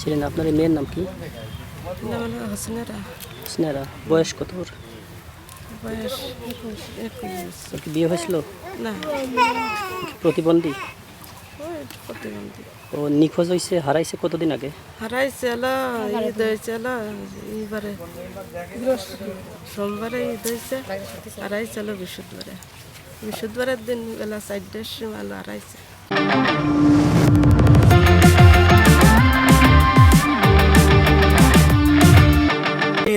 ছিলেন? আপনার এই মেয়ের নাম কি? হাসিনারা। বয়স কত ওর? বিয়ে হয়েছিল? প্রতিবন্ধী? ও নিখোঁজ হয়েছে হারাইছে কতদিন আগে? হারাইছে ঈদ হয়েছে এইবারে সোমবারে ঈদ হয়েছে হারাইছে বৃহস্পতিবারে। বৃহস্পতিবারের দিন বেলা চারটের সময় হারাইছে।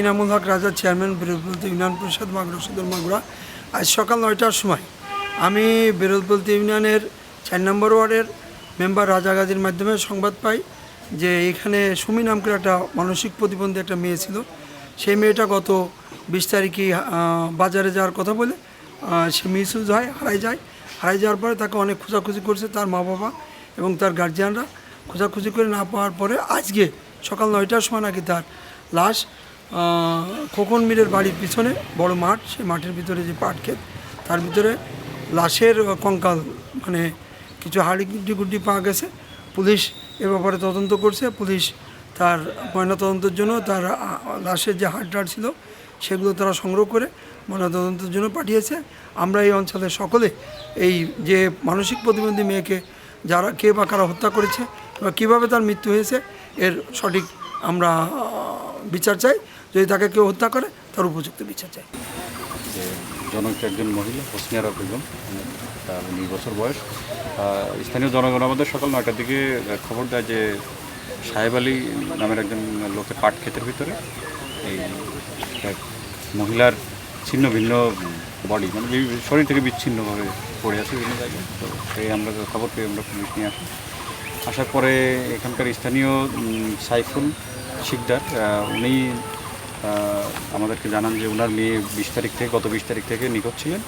ইনামুল হক রাজা চেয়ারম্যান বেরোলপলতি ইউনিয়ন পরিষদ মাগুরা সদর মাগুরা। আজ সকাল নয়টার সময় আমি বেরোলপলতি ইউনিয়নের চার নম্বর ওয়ার্ডের মেম্বার রাজা গাজীর মাধ্যমে সংবাদ পাই যে এখানে সুমি নাম করে একটা মানসিক প্রতিবন্ধী একটা মেয়ে ছিল। সেই মেয়েটা গত বিশ তারিখে বাজারে যাওয়ার কথা বলে সে মিসইউজ হয় হারাই যায়। হারাই যাওয়ার পরে তাকে অনেক খোঁজাখুঁজি করছে তার মা বাবা এবং তার গার্জিয়ানরা খোঁজাখুঁজি করে না পাওয়ার পরে আজকে সকাল নয়টার সময় নাকি তার লাশ খোকন মিরের বাড়ির পিছনে, বড় মাঠ, সেই মাঠের ভিতরে যে পাট ক্ষেত, তার ভিতরে লাশের কঙ্কাল মানে কিছু হাড়ি গুড্ডি পাওয়া গেছে। পুলিশ এ ব্যাপারে তদন্ত করছে। পুলিশ তার ময়নাতদন্তের জন্য তার লাশের যে হাড় টাড় ছিল, সেগুলো তারা সংগ্রহ করে ময়নাতদন্তের জন্য পাঠিয়েছে। আমরা এই অঞ্চলের সকলে এই যে মানসিক প্রতিবন্ধী মেয়েকে যারা, কে বা কারা হত্যা করেছে বা কীভাবে তার মৃত্যু হয়েছে, এর সঠিক আমরা বিচার চাই। যদি তাকে কেউ হত্যা করে, তার উপযুক্ত বিচার চাই। জনক একজন মহিলা, হোসনিয়ারা বেগম তার উনিশ বছর বয়স। স্থানীয় জনগণ আমাদের সকাল নয়টার দিকে খবর দেয় যে সাহেব আলী নামের একজন লোকের পাট ক্ষেতের ভিতরে এই এক মহিলার ছিন্ন ভিন্ন বডি মানে শরীর থেকে বিচ্ছিন্নভাবে পড়ে আছে বিভিন্ন জায়গায়। তো সেই আমরা খবর পেয়ে আমরা পুলিশ নিয়ে আসি। আসার পরে এখানকার স্থানীয় সাইফুল শিকদার উনি আমাদেরকে জানান যে ওনার মেয়ে বিশ তারিখ থেকে গত বিশ তারিখ থেকে নিখোঁজ ছিলেন।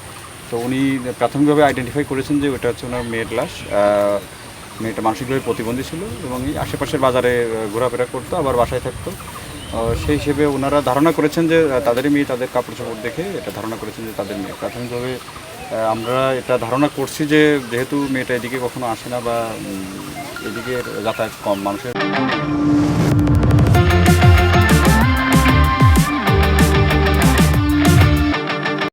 তো উনি প্রাথমিকভাবে আইডেন্টিফাই করেছেন যে ওটা হচ্ছে ওনার মেয়ের লাশ। মেয়েটা মানসিকভাবে প্রতিবন্ধী ছিল এবং এই আশেপাশের বাজারে ঘোরাফেরা করতো আবার বাসায় থাকতো। সেই হিসেবে ওনারা ধারণা করেছেন যে আহ, তাদেরই মেয়ে তাদের কাপড় চোপড় দেখে এটা ধারণা করেছেন যে তাদের মেয়ে। প্রাথমিকভাবে আমরা এটা ধারণা করছি যে যেহেতু মেয়েটা এদিকে কখনো আসে না বা এদিকে যাতায়াত কম মানুষের।